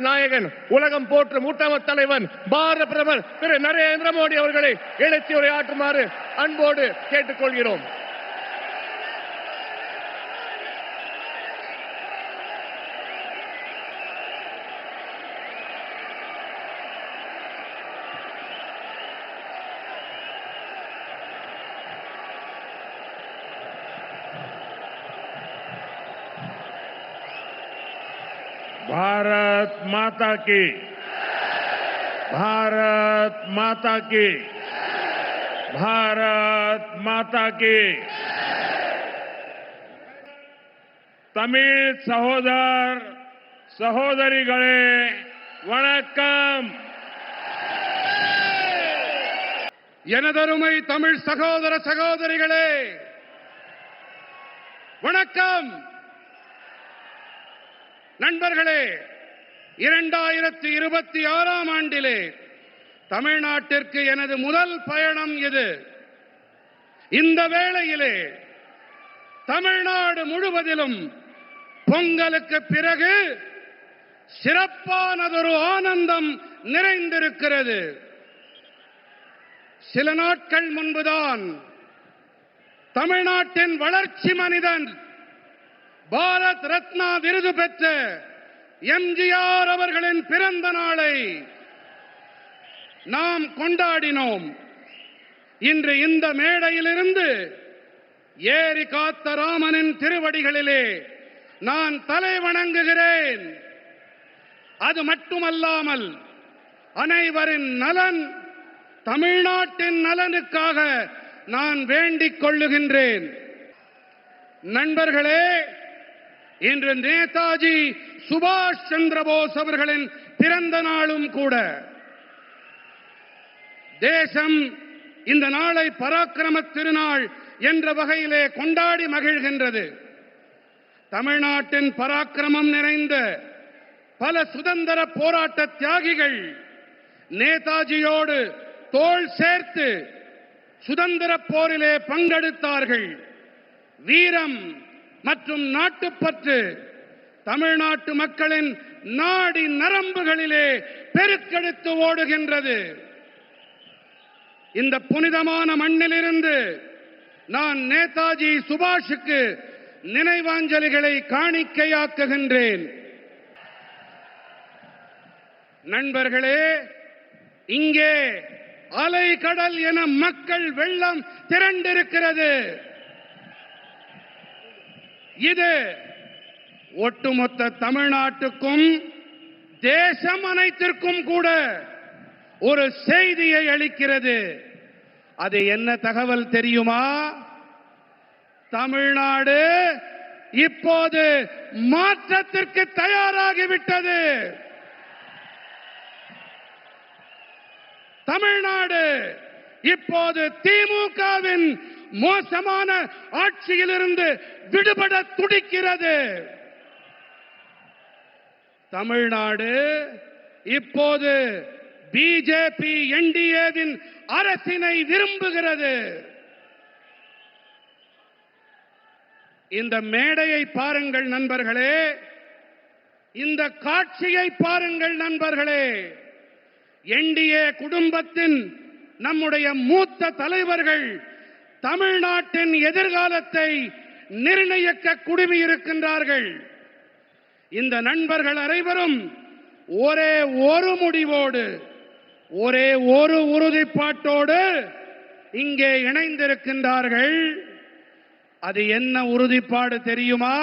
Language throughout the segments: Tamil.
மக்கள் நாயகன் உலகம் போற்றும் ஊட்டம தலைவன் பாரத பிரதமர் திரு நரேந்திர மோடி அவர்களை எழுச்சி உரையாற்றுமாறு அன்போடு கேட்டுக்கொள்கிறோம். माता की भारत माता की भारत माता की தமிழ் சகோதர் சகோதரிகளே வணக்கம் எனதருமை தமிழ் சகோதர சகோதரிகளே வணக்கம் நண்பர்களே இரண்டாயிரத்தி இருபத்தி ஆறாம் ஆண்டிலே தமிழ்நாட்டிற்கு எனது முதல் பயணம் இது. இந்த வேளையிலே தமிழ்நாடு முழுவதிலும் பொங்கலுக்கு பிறகு சிறப்பானதொரு ஆனந்தம் நிறைந்திருக்கிறது. சில நாட்கள் முன்புதான் தமிழ்நாட்டின் வளர்ச்சி மனிதன் பாரத் ரத்னா விருது பெற்ற எம்ஜிஆர் அவர்களின் பிறந்த நாளை நாம் கொண்டாடினோம். இன்று இந்த மேடையிலிருந்து ஏரி காத்த ராமனின் திருவடிகளிலே நான் தலை வணங்குகிறேன். அது மட்டுமல்லாமல் அனைவரின் நலன் தமிழ்நாட்டின் நலனுக்காக நான் வேண்டிக் கொள்ளுகின்றேன். நண்பர்களே இன்று நேதாஜி சுபாஷ் சந்திரபோஸ் அவர்களின் பிறந்த நாளும் கூட. தேசம் இந்த நாளை பராக்கிரம திருநாள் என்ற வகையிலே கொண்டாடி மகிழ்கின்றது. தமிழ்நாட்டின் பராக்கிரமம் நிறைந்த பல சுதந்திர போராட்ட தியாகிகள் நேதாஜியோடு தோள் சேர்த்து சுதந்திர போரிலே பங்கெடுத்தார்கள். வீரம் மற்றும் நாட்டுப்பற்று தமிழ்நாட்டு மக்களின் நாடி நரம்புகளிலே பெருக்கெடுத்து ஓடுகின்றது. இந்த புனிதமான மண்ணிலிருந்து நான் நேதாஜி சுபாஷுக்கு நினைவாஞ்சலிகளை காணிக்கையாக்குகின்றேன். நண்பர்களே இங்கே அலை கடல் என மக்கள் வெள்ளம் திரண்டிருக்கிறது. இது ஒட்டுமொத்த தமிழ்நாட்டுக்கும் தேசம் அனைத்திற்கும் கூட ஒரு செய்தியை அளிக்கிறது. அது என்ன தகவல் தெரியுமா? தமிழ்நாடு இப்போது மாற்றத்திற்கு தயாராகிவிட்டது. தமிழ்நாடு இப்போது திமுகவின் மோசமான ஆட்சியிலிருந்து விடுபட துடிக்கிறது. தமிழ்நாடு. இப்போது பிஜேபி என்டிஏவின் அரசினை விரும்புகிறது. இந்த மேடையை பாருங்கள் நண்பர்களே. இந்த காட்சியை பாருங்கள் நண்பர்களே. என்டிஏ குடும்பத்தின் நம்முடைய மூத்த தலைவர்கள் தமிழ்நாட்டின் எதிர்காலத்தை நிர்ணயிக்க குடுமியிருக்கின்றார்கள். இந்த நண்பர்கள் அனைவரும் ஒரே ஒரு முடிவோடு ஒரே ஒரு உறுதிப்பாட்டோடு இங்கே இணைந்திருக்கின்றார்கள். அது என்ன உறுதிப்பாடு தெரியுமா?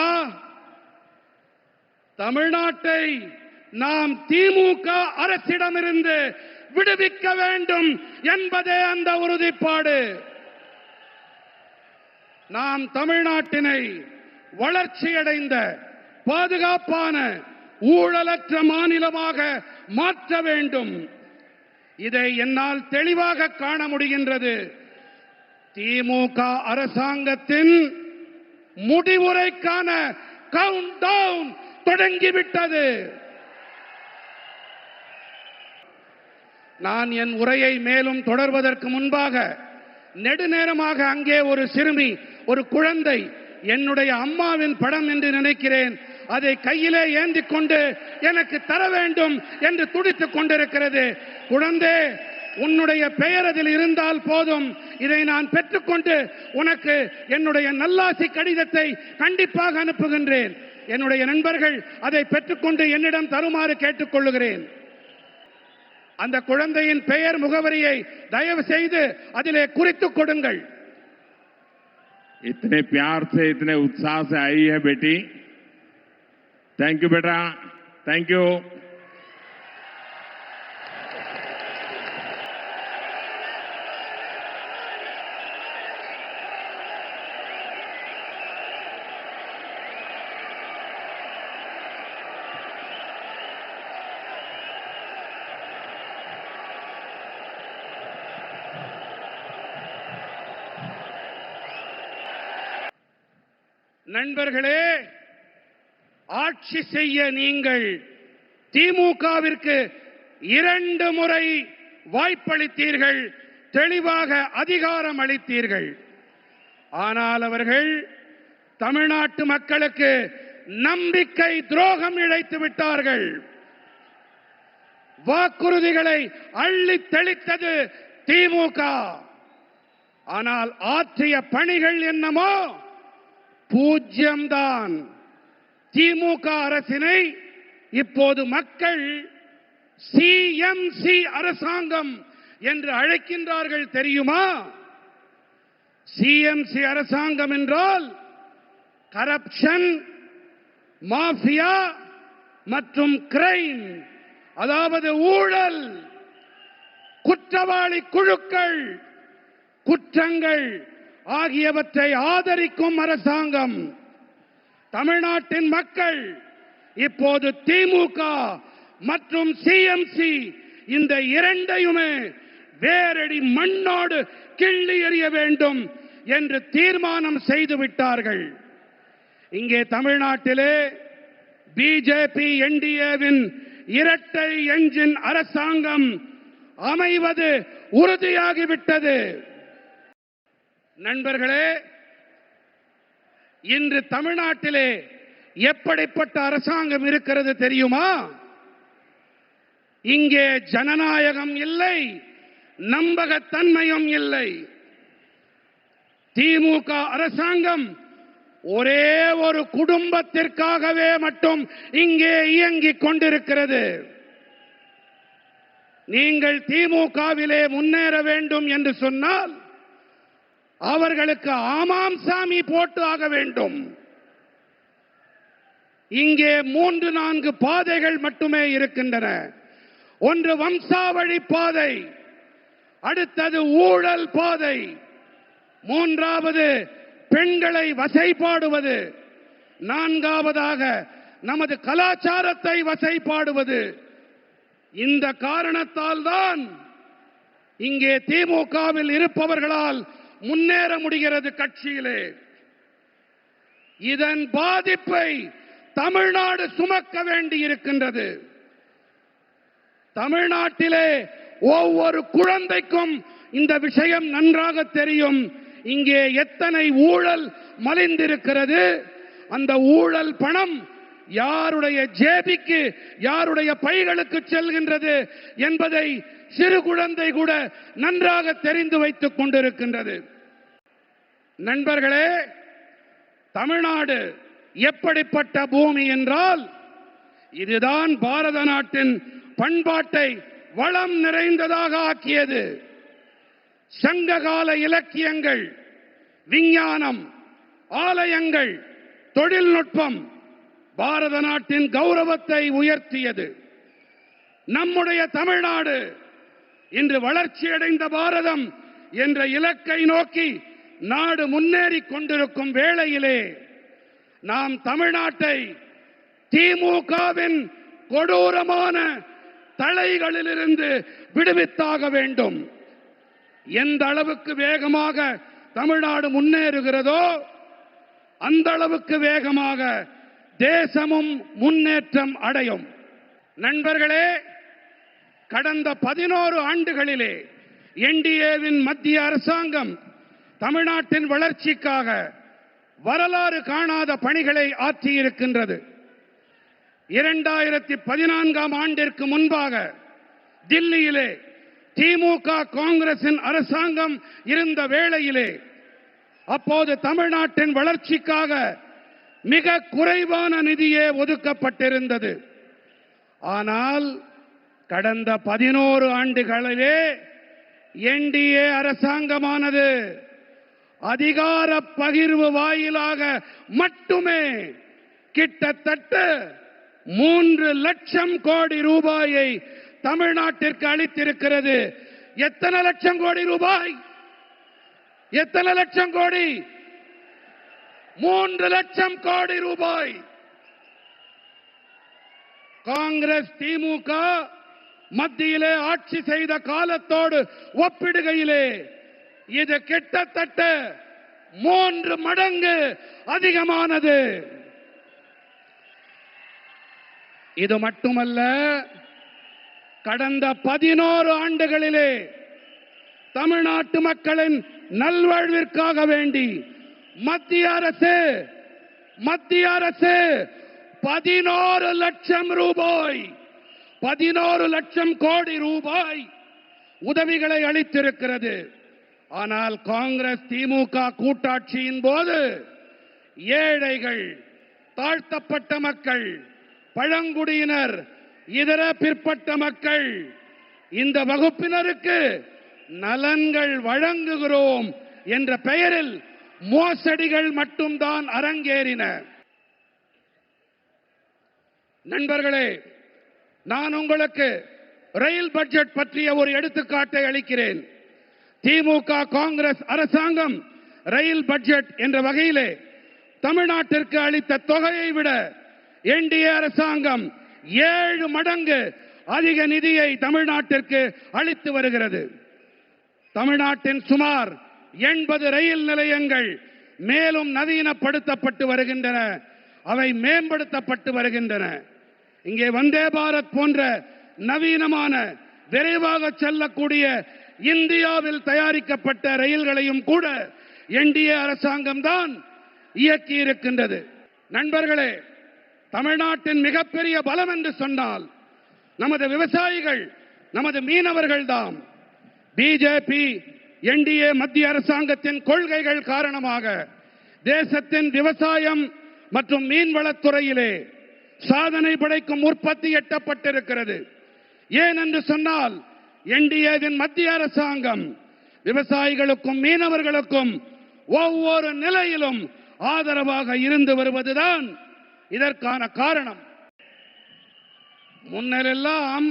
தமிழ்நாட்டை நாம் திமுக அரசிடமிருந்து விடுவிக்க வேண்டும் என்பதே அந்த உறுதிப்பாடு. நாம் தமிழ்நாட்டினை வளர்ச்சியடைந்த பாதுகாப்பான ஊழலற்ற மாநிலமாக மாற்ற வேண்டும். இதை என்னால் தெளிவாக காண முடிகின்றது. திமுக அரசாங்கத்தின் முடிவுரைக்கான கவுண்ட் டவுன் தொடங்கிவிட்டது. நான் என் உரையை மேலும் தொடர்வதற்கு முன்பாக நெடுநேரமாக அங்கே ஒரு சிறுமி ஒரு குழந்தை என்னுடைய அம்மாவின் படம் என்று நினைக்கிறேன். அதை கையிலே ஏந்தி கொண்டு எனக்கு தர வேண்டும் என்று துடித்துக் கொண்டிருக்கிறது. குழந்தை உன்னுடைய பெயர் அதில் இருந்தால் போதும். இதை நான் பெற்றுக்கொண்டு உனக்கு என்னுடைய நல்லாசி கடிதத்தை கண்டிப்பாக அனுப்புகின்றேன். என்னுடைய நண்பர்கள் அதை பெற்றுக்கொண்டு என்னிடம் தருமாறு கேட்டுக்கொள்ளுகிறேன். அந்த குழந்தையின் பெயர் முகவரியை தயவு செய்து அதிலே குறித்துக் கொடுங்கள். இத்தனை பியார் சே இத்தனை உற்சாக ஐ பேட்டி. थैंक यू बेटा थैंक यू நண்பர்களே ஆட்சி செய்ய நீங்கள் திமுகவிற்கு இரண்டு முறை வாய்ப்பளித்தீர்கள் தெளிவாக அதிகாரம் அளித்தீர்கள். ஆனால் அவர்கள் தமிழ்நாட்டு மக்களுக்கு நம்பிக்கை துரோகம் இழைத்து விட்டார்கள். வாக்குறுதிகளை அள்ளி தெளித்தது திமுக. ஆனால் ஆற்றிய பணிகள் என்னமோ பூஜ்யம்தான். திமுக அரசினை இப்போது மக்கள் சிஎம்சி அரசாங்கம் என்று அழைக்கின்றார்கள் தெரியுமா? சிஎம்சி அரசாங்கம் என்றால் கரப்ஷன் மாஃபியா மற்றும் கிரைம் அதாவது ஊழல் குற்றவாளி குழுக்கள் குற்றங்கள் ஆகியவற்றை ஆதரிக்கும் அரசாங்கம். தமிழ்நாட்டின் மக்கள் இப்போது திமுக மற்றும் சிஎம்சி இந்த இரண்டையுமே வேரடி மண்ணோடு கிள்ளி எறிய வேண்டும் என்று தீர்மானம் செய்து விட்டார்கள் இங்கே தமிழ்நாட்டிலே பிஜேபி என்டிஏவின் இரட்டை எஞ்சின் அரசாங்கம் அமைவது உறுதியாகிவிட்டது. நண்பர்களே இன்று தமிழ்நாட்டிலே எப்படிப்பட்ட அரசாங்கம் இருக்கிறது தெரியுமா? இங்கே ஜனநாயகம் இல்லை நம்பகத்தன்மையும் இல்லை. திமுக அரசாங்கம் ஒரே ஒரு குடும்பத்திற்காகவே மட்டும் இங்கே இயங்கிக் கொண்டிருக்கிறது. நீங்கள் திமுகவிலே முன்னேற வேண்டும் என்று சொன்னால் அவர்களுக்கு ஆமாம் சாமி போட்டு ஆக வேண்டும். இங்கே மூன்று நான்கு பாதைகள் மட்டுமே இருக்கின்றன. ஒன்று வம்சாவழி பாதை அடுத்தது ஊழல் பாதை மூன்றாவது பெண்களை வசைப்பாடுவது நான்காவதாக நமது கலாச்சாரத்தை வசைப்பாடுவது இந்த காரணத்தால் தான் இங்கே திமுகவில் இருப்பவர்களால் முன்னேற முடிகிறது கட்சியிலே. இதன் பாதிப்பை தமிழ்நாடு சுமக்க வேண்டி இருக்கின்றது தமிழ்நாட்டிலே ஒவ்வொரு குழந்தைக்கும் இந்த விஷயம் நன்றாக தெரியும். இங்கே எத்தனை ஊழல் மலிந்திருக்கிறது. அந்த ஊழல் பணம் யாருடைய ஜேபிக்கு யாருடைய பைகளுக்கு செல்கின்றது என்பதை சிறு குழந்தை கூட நன்றாக தெரிந்து வைத்துக் கொண்டிருக்கின்றது. நண்பர்களே தமிழ்நாடு எப்படிப்பட்ட பூமி என்றால் இதுதான் பாரத நாட்டின் பண்பாட்டை வளம் நிறைந்ததாக ஆக்கியது. சங்ககால இலக்கியங்கள் விஞ்ஞானம் ஆலயங்கள் தொழில்நுட்பம் பாரத நாட்டின் கௌரவத்தை உயர்த்தியது. நம்முடைய தமிழ்நாடு இன்று வளர்ச்சியடைந்த பாரதம் என்ற இலக்கை நோக்கி நாடு முன்னேறிக் கொண்டிருக்கும் வேளையிலே நாம் தமிழ்நாட்டை திமுகவின் கொடூரமான தலைகளிலிருந்து விடுவித்தாக வேண்டும். எந்த அளவுக்கு வேகமாக தமிழ்நாடு முன்னேறுகிறதோ அந்த அளவுக்கு வேகமாக தேசமும் முன்னேற்றம் அடையும். நண்பர்களே கடந்த பதினோரு ஆண்டுகளிலே என்டிஏவின் மத்திய அரசாங்கம் தமிழ்நாட்டின் வளர்ச்சிக்காக வரலாறு காணாத பணிகளை ஆற்றியிருக்கின்றது. இரண்டாயிரத்தி பதினான்காம் ஆண்டிற்கு முன்பாக தில்லியிலே திமுக காங்கிரசின் அரசாங்கம் இருந்த வேளையிலே அப்போது தமிழ்நாட்டின் வளர்ச்சிக்காக மிக குறைவான நிதியே ஒதுக்கப்பட்டிருந்தது. ஆனால் கடந்த பதினோரு ஆண்டுகளிலே என்டிஏ அரசாங்கமானது அதிகார பகிர்வு வாயிலாக மட்டுமே கிட்டத்தட்ட மூன்று லட்சம் கோடி ரூபாயை தமிழ்நாட்டிற்கு அளித்திருக்கிறது. எத்தனை லட்சம் கோடி ரூபாய்? எத்தனை லட்சம் கோடி? மூன்று லட்சம் கோடி ரூபாய். காங்கிரஸ் திமுக மத்தியிலே ஆட்சி செய்த காலத்தோடு ஒப்பிடுகையிலே இது கிட்டத்தட்ட மூன்று மடங்கு அதிகமானது. இது மட்டுமல்ல கடந்த பதினோரு ஆண்டுகளிலே தமிழ்நாட்டு மக்களின் நல்வாழ்விற்காக வேண்டி மத்திய அரசு மத்திய அரசு பதினோரு லட்சம் ரூபாய் பதினோரு லட்சம் கோடி ரூபாய் உதவிகளை அளித்திருக்கிறது. ஆனால் காங்கிரஸ் திமுக கூட்டாட்சியின் போது ஏழைகள் தாழ்த்தப்பட்ட மக்கள் பழங்குடியினர் இதர பிற்பட்ட மக்கள் இந்த வகுப்பினருக்கு நலன்கள் வழங்குகிறோம் என்ற பெயரில் மோசடிகள் மட்டும்தான் அரங்கேறின. நண்பர்களே நான் உங்களுக்கு ரயில் பட்ஜெட் பற்றிய ஒரு எடுத்துக்காட்டை அளிக்கிறேன். திமுக காங்கிரஸ் அரசாங்கம் ரயில் பட்ஜெட் என்ற வகையிலே தமிழ்நாட்டிற்கு அளித்த தொகையை விட என்டிஏ அரசாங்கம் ஏழு மடங்கு அதிக நிதியை தமிழ்நாட்டிற்கு அளித்து வருகிறது. தமிழ்நாட்டின் சுமார் எண்பது ரயில் நிலையங்கள் மேலும் நவீனப்படுத்தப்பட்டு வருகின்றன. அவை மேம்படுத்தப்பட்டு வருகின்றன. இங்கே வந்தே பாரத் போன்ற நவீனமான விரைவாக செல்லக்கூடிய இந்தியாவில் தயாரிக்கப்பட்ட ரயில்களையும் கூட என்டிஏ அரசாங்கம் தான் இயக்கி இருக்கின்றது நண்பர்களே தமிழ்நாட்டின் மிகப்பெரிய பலம் என்று சொன்னால் நமது விவசாயிகள் நமது மீனவர்கள் தான் பிஜேபி என்டிஏ மத்திய அரசாங்கத்தின் கொள்கைகள் காரணமாக தேசத்தின் விவசாயம் மற்றும் மீன்வளத்துறையிலே சாதனை படைக்கும் உற்பத்தி எட்டப்பட்டிருக்கிறது. ஏன் என்று சொன்னால் என்டிஏவின் மத்திய அரசாங்கம் விவசாயிகளுக்கும் மீனவர்களுக்கும் ஒவ்வொரு நிலையிலும் ஆதரவாக இருந்து வருவதுதான் இதற்கான காரணம். முன்னரெல்லாம்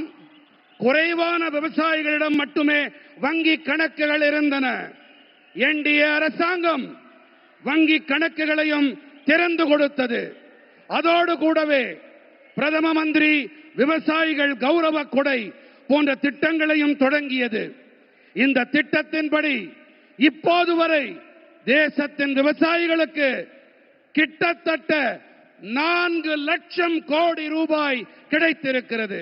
குறைவான விவசாயிகளிடம் மட்டுமே வங்கி கணக்குகள் இருந்தன. என்டிஏ அரசாங்கம் வங்கி கணக்குகளையும் திறந்து கொடுத்தது. அதோடு கூடவே பிரதம மந்திரி விவசாயிகள் கௌரவ கொடை போன்ற திட்டங்களையும் தொடங்கியது. இந்த திட்டத்தின்படி இப்போது வரை தேசத்தின் விவசாயிகளுக்கு கிட்டத்தட்ட நான்கு லட்சம் கோடி ரூபாய் கிடைத்திருக்கிறது.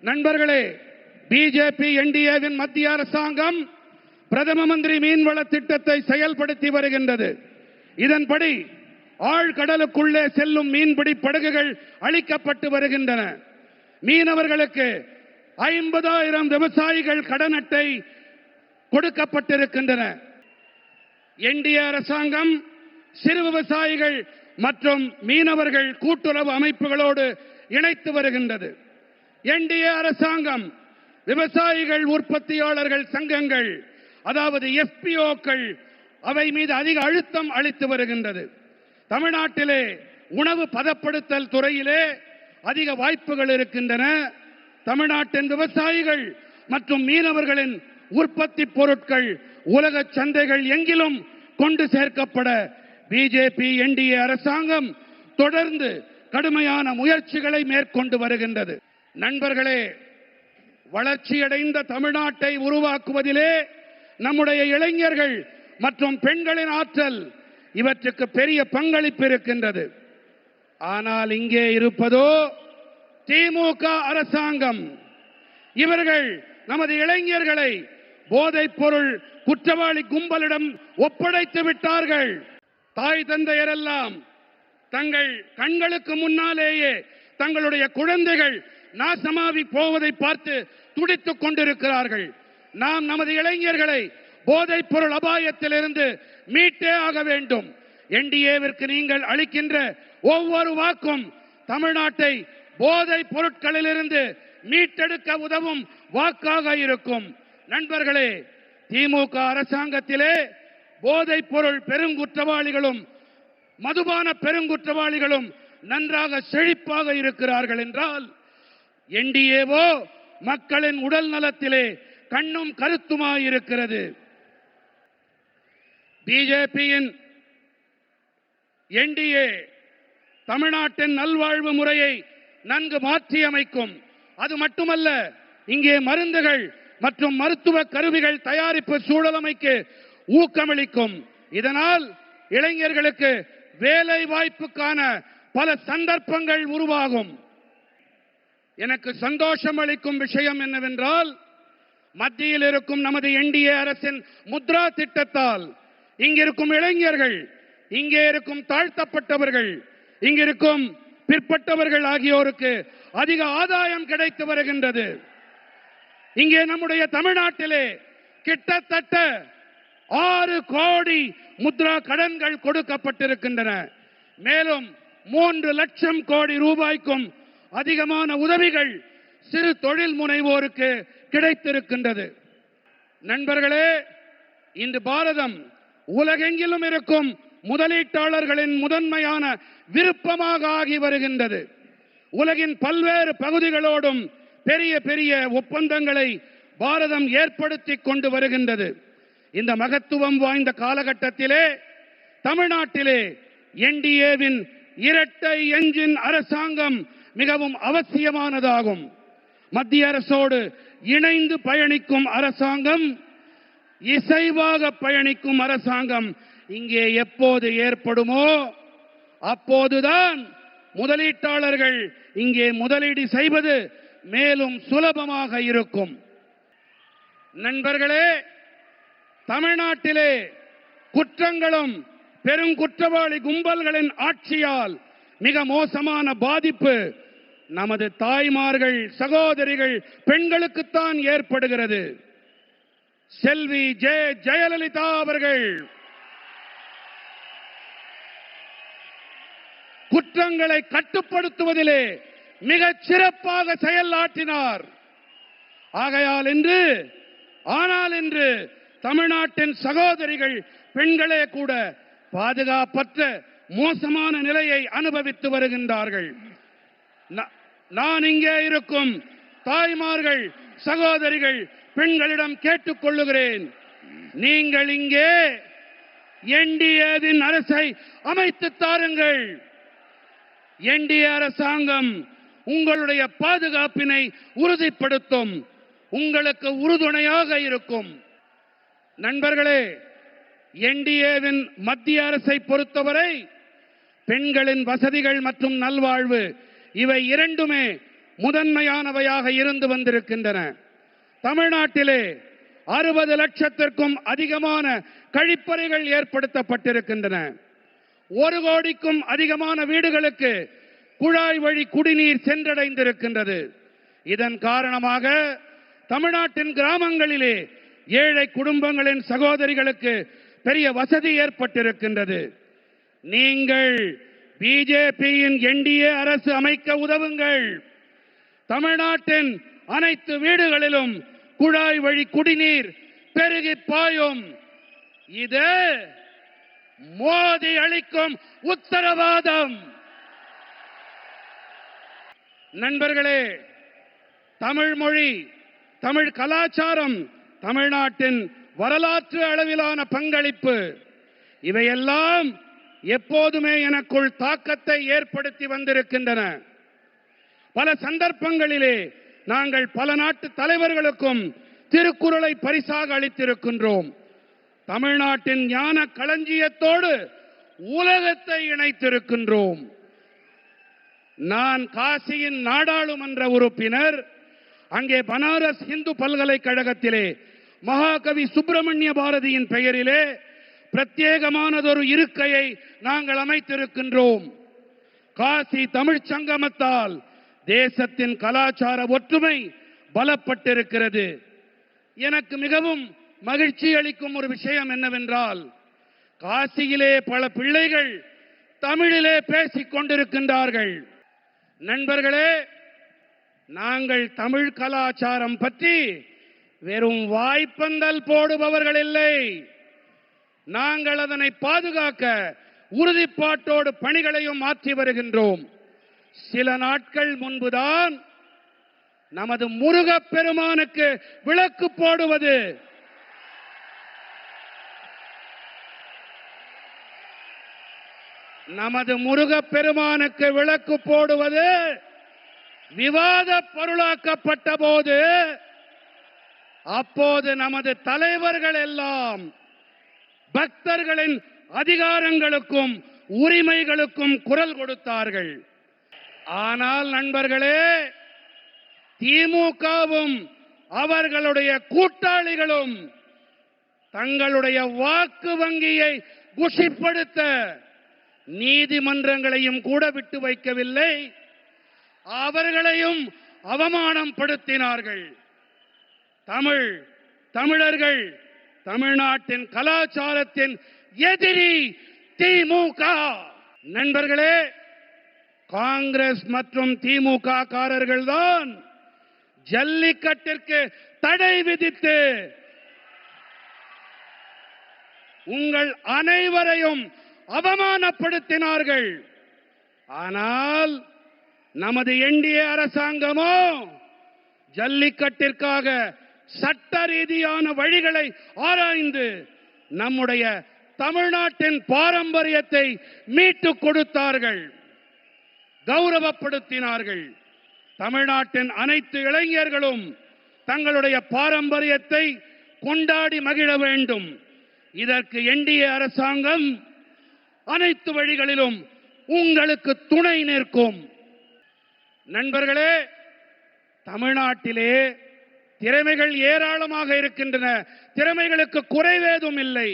நண்பர்களே பிஜேபி என்டிஏவின் மத்திய அரசாங்கம் பிரதம மந்திரி மீன்வள திட்டத்தை செயல்படுத்தி வருகின்றது. இதன்படி ஆழ்கடலுக்குள்ளே செல்லும் மீன்பிடி படகுகள் அளிக்கப்பட்டு வருகின்றன. மீனவர்களுக்கு ஐம்பதாயிரம் விவசாயிகள் கடன் அட்டை கொடுக்கப்பட்டிருக்கின்றன. என்டிஏ அரசாங்கம் சிறு விவசாயிகள் மற்றும் மீனவர்கள் கூட்டுறவு அமைப்புகளோடு இணைத்து வருகின்றது. என்டிஏ அரசாங்கம் விவசாயிகள் உற்பத்தியாளர்கள் சங்கங்கள் அதாவது எஸ்பிஓக்கள் அவை மீது அதிக அழுத்தம் அளித்து வருகின்றது. தமிழ்நாட்டிலே உணவு பதப்படுத்தல் துறையிலே அதிக வாய்ப்புகள் இருக்கின்றன. தமிழ்நாட்டின் விவசாயிகள் மற்றும் மீனவர்களின் உற்பத்தி பொருட்கள் உலக சந்தைகள் எங்கிலும் கொண்டு சேர்க்கப்பட பிஜேபி என்டிஏ அரசாங்கம் தொடர்ந்து கடுமையான முயற்சிகளை மேற்கொண்டு வருகின்றது. நண்பர்களே வளர்ச்சியடைந்த தமிழ்நாட்டை உருவாக்குவதிலே நம்முடைய இளைஞர்கள் மற்றும் பெண்களின் ஆற்றல் இவற்றுக்கு பெரிய பங்களிப்பு இருக்கின்றது. ஆனால் இங்கே இருப்பதோ திமுக அரசாங்கம். இவர்கள் நமது இளைஞர்களை போதைப் பொருள் குற்றவாளி கும்பலிடம் ஒப்படைத்து விட்டார்கள். தாய் தந்தையரெல்லாம் தங்கள் கண்களுக்கு முன்னாலேயே தங்களுடைய குழந்தைகள் நாசமாவி போவதை பார்த்து துடித்துக் கொண்டிருக்கிறார்கள். நாம் நமது இளைஞர்களை போதைப் பொருள் அபாயத்திலிருந்து மீட்டே ஆக வேண்டும். என்டிஏவிற்கு நீங்கள் அளிக்கின்ற ஒவ்வொரு வாக்கும் தமிழ்நாட்டை போதைப் பொருட்களிலிருந்து மீட்டெடுக்க உதவும் வாக்காக இருக்கும். நண்பர்களே திமுக அரசாங்கத்திலே போதைப் பொருள் பெருங்குற்றவாளிகளும் மதுபான பெருங்குற்றவாளிகளும் நன்றாக செழிப்பாக இருக்கிறார்கள் என்றால் என்டிஏவோ மக்களின் உடல் நலத்திலே கண்ணும் கருத்துமாய் இருக்கிறது பிஜேபியின் என்டிஏ தமிழ்நாட்டின் நல்வாழ்வு முறையை நன்கு மாற்றியமைக்கும். அது மட்டுமல்ல இங்கே மருந்துகள் மற்றும் மருத்துவ கருவிகள் தயாரிப்பு சூழலமைக்கு ஊக்கமளிக்கும். இதனால் இளைஞர்களுக்கு வேலை வாய்ப்புக்கான பல சந்தர்ப்பங்கள் உருவாகும். எனக்கு சந்தோஷம் அளிக்கும் விஷயம் என்னவென்றால் மத்தியில் இருக்கும் நமது என்டிஏ அரசின் முத்ரா திட்டத்தால் இங்கிருக்கும் இளைஞர்கள் இங்கே இருக்கும் தாழ்த்தப்பட்டவர்கள் இங்கிருக்கும் பிற்பட்டவர்கள் ஆகியோருக்கு அதிக ஆதாயம் கிடைத்து வருகின்றது. இங்கே நம்முடைய தமிழ்நாட்டிலே கிட்டத்தட்ட ஆறு கோடி முத்ரா கடன்கள் கொடுக்கப்பட்டிருக்கின்றன. மேலும் மூன்று லட்சம் கோடி ரூபாய்க்கும் அதிகமான உதவிகள் சிறு தொழில் முனைவோருக்கு கிடைத்திருக்கின்றது. நண்பர்களே இன்று பாரதம் உலகெங்கிலும் இருக்கும் முதலீட்டாளர்களின் முதன்மையான விருப்பமாக ஆகி வருகின்றது. உலகின் பல்வேறு பகுதிகளோடும் பெரிய பெரிய ஒப்பந்தங்களை பாரதம் ஏற்படுத்தி கொண்டு வருகின்றது. இந்த மகத்துவம் வாய்ந்த காலகட்டத்திலே தமிழ்நாட்டிலே என்டிஏவின் இரட்டை என்ஜின் அரசாங்கம் மிகவும் அவசியமானதாகும். மத்திய அரசோடு இணைந்து பயணிக்கும் அரசாங்கம் இசைவாக பயணிக்கும் அரசாங்கம் இங்கே எப்போது ஏற்படுமோ அப்போதுதான் முதலீட்டாளர்கள் இங்கே முதலீடு செய்வது மேலும் சுலபமாக இருக்கும். நண்பர்களே தமிழ்நாட்டிலே குற்றங்களும் பெரும் குற்றவாளி கும்பல்களின் ஆட்சியால் மிக மோசமான பாதிப்பு நமது தாய்மார்கள் சகோதரிகள் பெண்களுக்குத்தான் ஏற்படுகிறது. செல்வி ஜெ ஜெயலலிதா அவர்கள் குற்றங்களை கட்டுப்படுத்துவதிலே மிகச் சிறப்பாக செயலாற்றினார். ஆகையால் இன்று ஆனால் இன்று தமிழ்நாட்டின் சகோதரிகள் பெண்களே கூட பாதுகாப்பற்ற மோசமான நிலையை அனுபவித்து வருகின்றார்கள். நான் இங்கே இருக்கும் தாய்மார்கள் சகோதரிகள் பெண்களிடம் கேட்டுக்கொள்ளுகிறேன் நீங்கள் இங்கே என்டிஏவின் அரசை அமைத்து தாருங்கள். என்டிஏ அரசாங்கம் உங்களுடைய பாதுகாப்பினை உறுதிப்படுத்தும். உங்களுக்கு உறுதுணையாக இருக்கும். நண்பர்களே என்டிஏவின் மத்திய அரசை பொறுத்தவரை பெண்களின் வசதிகள் மற்றும் நல்வாழ்வு இவை இரண்டுமே முதன்மையானவையாக இருந்து வந்திருக்கின்றன. தமிழ்நாட்டிலே அறுபது லட்சத்திற்கும் அதிகமான கழிப்பறைகள் ஏற்படுத்தப்பட்டிருக்கின்றன. ஒரு கோடிக்கும் அதிகமான வீடுகளுக்கு குழாய் வழி குடிநீர் சென்றடைந்திருக்கின்றது. இதன் காரணமாக தமிழ்நாட்டின் கிராமங்களிலே ஏழை குடும்பங்களின் சகோதரிகளுக்கு பெரிய வசதி ஏற்பட்டிருக்கின்றது. நீங்கள் பிஜேபியின் என்டிஏ அரசு அமைக்க உதவுங்கள். தமிழ்நாட்டின் அனைத்து வீடுகளிலும் குழாய் வழி குடிநீர் பெருகி பாயும். இது மோதி அளிக்கும் உத்தரவாதம். நண்பர்களே தமிழ் மொழி தமிழ் கலாச்சாரம் தமிழ்நாட்டின் வரலாற்று அளவிலான பங்களிப்பு. இவையெல்லாம் எப்போதுமே எனக்குள் தாக்கத்தை ஏற்படுத்தி வந்திருக்கின்றன. பல சந்தர்ப்பங்களிலே நாங்கள் பல நாட்டு தலைவர்களுக்கும் திருக்குறளை பரிசாக அளித்திருக்கின்றோம். தமிழ்நாட்டின் ஞான களஞ்சியத்தோடு உலகத்தை இணைத்திருக்கின்றோம். நான் காசியின் நாடாளுமன்ற உறுப்பினர் அங்கே பனாரஸ் இந்து பல்கலைக்கழகத்திலே மகாகவி சுப்பிரமணிய பாரதியின் பெயரிலே பிரத்யேகமானதொரு இருக்கையை நாங்கள் அமைத்திருக்கின்றோம். காசி தமிழ்ச் சங்கமத்தால் தேசத்தின் கலாச்சார ஒற்றுமை பலப்பட்டிருக்கிறது. எனக்கு மிகவும் மகிழ்ச்சி அளிக்கும் ஒரு விஷயம் என்னவென்றால் காசியிலே பல பிள்ளைகள் தமிழிலே பேசிக் கொண்டிருக்கின்றார்கள். நண்பர்களே நாங்கள் தமிழ் கலாச்சாரம் பற்றி வெறும் வாய்ப்பந்தல் போடுபவர்கள் இல்லை. நாங்கள் அதனை பாதுகாக்க உறுதிப்பாட்டோடு பணிகளையும் மாற்றி வருகின்றோம். சில நாட்கள் முன்புதான் நமது முருகப் பெருமானுக்கு விளக்கு போடுவது. நமது முருகப் பெருமானுக்கு விளக்கு போடுவது விவாத பொருளாக்கப்பட்ட போது அப்போது நமது தலைவர்கள் எல்லாம் பக்தர்களின் அதிகாரங்களுக்கும் உரிமைகளுக்கும் குரல் கொடுத்தார்கள். ஆனால் நண்பர்களே திமுகவும் அவர்களுடைய கூட்டாளிகளும் தங்களுடைய வாக்கு வங்கியை குஷிப்படுத்த நீதிமன்றங்களையும் கூட விட்டு வைக்கவில்லை. அவர்களையும் அவமானம் படுத்தினார்கள் தமிழ் தமிழர்கள் தமிழ்நாட்டின் கலாச்சாரத்தின் எதிரி திமுக. நண்பர்களே காங்கிரஸ் மற்றும் திமுக காரர்கள் தான் ஜல்லிக்கட்டிற்கு தடை விதித்து உங்கள் அனைவரையும் அவமானப்படுத்தினார்கள். ஆனால் நமது என்டிஏ அரசாங்கமோ ஜல்லிக்கட்டிற்காக சட்ட ரீதியான வழிகளை ஆராய்ந்து நம்முடைய தமிழ்நாட்டின் பாரம்பரியத்தை மீட்டுக் கொடுத்தார்கள் கௌரவப்படுத்தினார்கள். தமிழ்நாட்டின் அனைத்து இளைஞர்களும் தங்களுடைய பாரம்பரியத்தை கொண்டாடி மகிழ வேண்டும். இதற்கு என்டிஏ அரசாங்கம் அனைத்து வழிகளிலும் உங்களுக்கு துணை நிற்கும். நண்பர்களே தமிழ்நாட்டிலே திறமைகள் ஏராளமாக இருக்கின்றன. திறமைகளுக்கு குறைவேதும் இல்லை.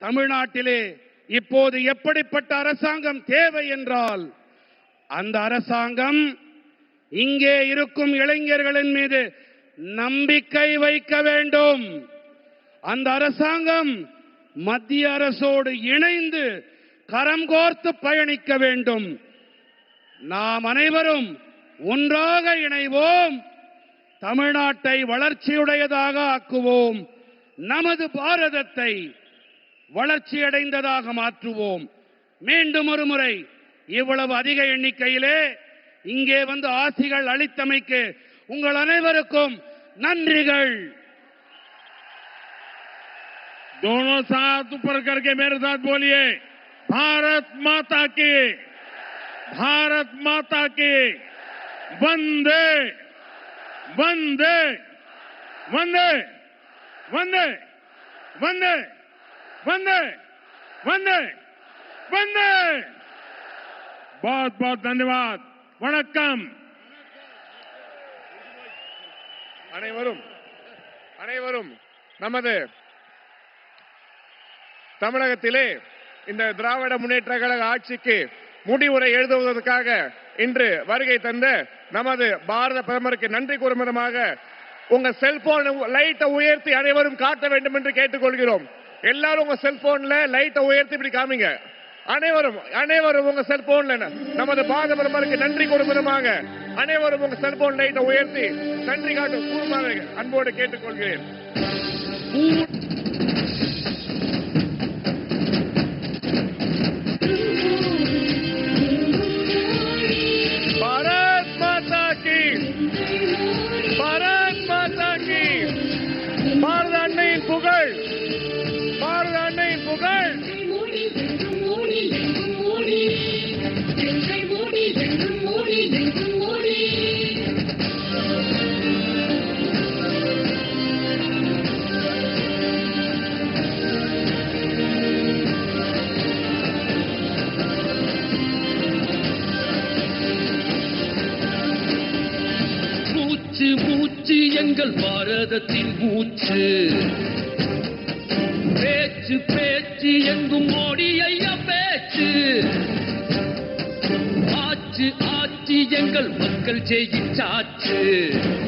தமிழ்நாட்டிலே இப்போது எப்படிப்பட்ட அரசாங்கம் தேவை என்றால் அந்த அரசாங்கம் இங்கே இருக்கும் இளைஞர்களின் மீது நம்பிக்கை வைக்க வேண்டும். அந்த அரசாங்கம் மத்திய அரசோடு இணைந்து கரம் கோர்த்து பயணிக்க வேண்டும். நாம் அனைவரும் ஒன்றாக இணைவோம். தமிழ்நாட்டை வளர்ச்சியுடையதாக ஆக்குவோம் நமது பாரதத்தை வளர்ச்சியடைந்ததாக மாற்றுவோம் மீண்டும் ஒரு முறை இவ்வளவு அதிக எண்ணிக்கையிலே இங்கே வந்து ஆசிகள் அளித்தமைக்கு உங்கள் அனைவருக்கும் நன்றிகள் दोनों साथ ऊपर करके मेरे साथ बोलिए भारत माता की भारत माता की वंदे वंदे वंदे वंदे वंदे वंदे वंदे वंदे बहुत बहुत धन्यवाद वणक्कम அனைவரும் அனைவரும் நமது தமிழகத்திலே இந்த திராவிட முன்னேற்ற கழக ஆட்சிக்கு முடிவுரை எழுதுவதற்காக இன்று வருகை தந்த நமது பாரத பிரதமருக்கு நன்றி கூறும் விதமாக உங்க செல்போன் லைட்டை உயர்த்தி அனைவரும் காட்ட வேண்டும் என்று கேட்டுக்கொள்கிறோம். எல்லாரும் உங்க செல்போன்ல லைட்டை உயர்த்தி இப்படி காமிங்க. அனைவரும் அனைவரும் உங்க செல்போன்ல நமது பாரத பிரதமருக்கு நன்றி கூறும் விதமாக அனைவரும் உங்க செல்போன் லைட்டை உயர்த்தி நன்றி காட்டும் கூறுமாறு அன்போடு கேட்டுக்கொள்கிறேன். எங்கள் பாரதத்தின் மூச்சு. பேச்சு பேச்சு எங்கும் மோடி ஐயா பேச்சு. ஆச்சு ஆச்சு எங்கள் மக்கள் ஜெயிச்சாச்சு ஆட்சி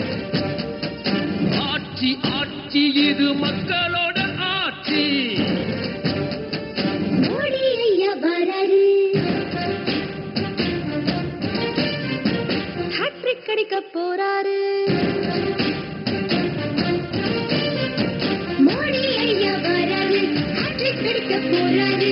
கிடைக்க போறாது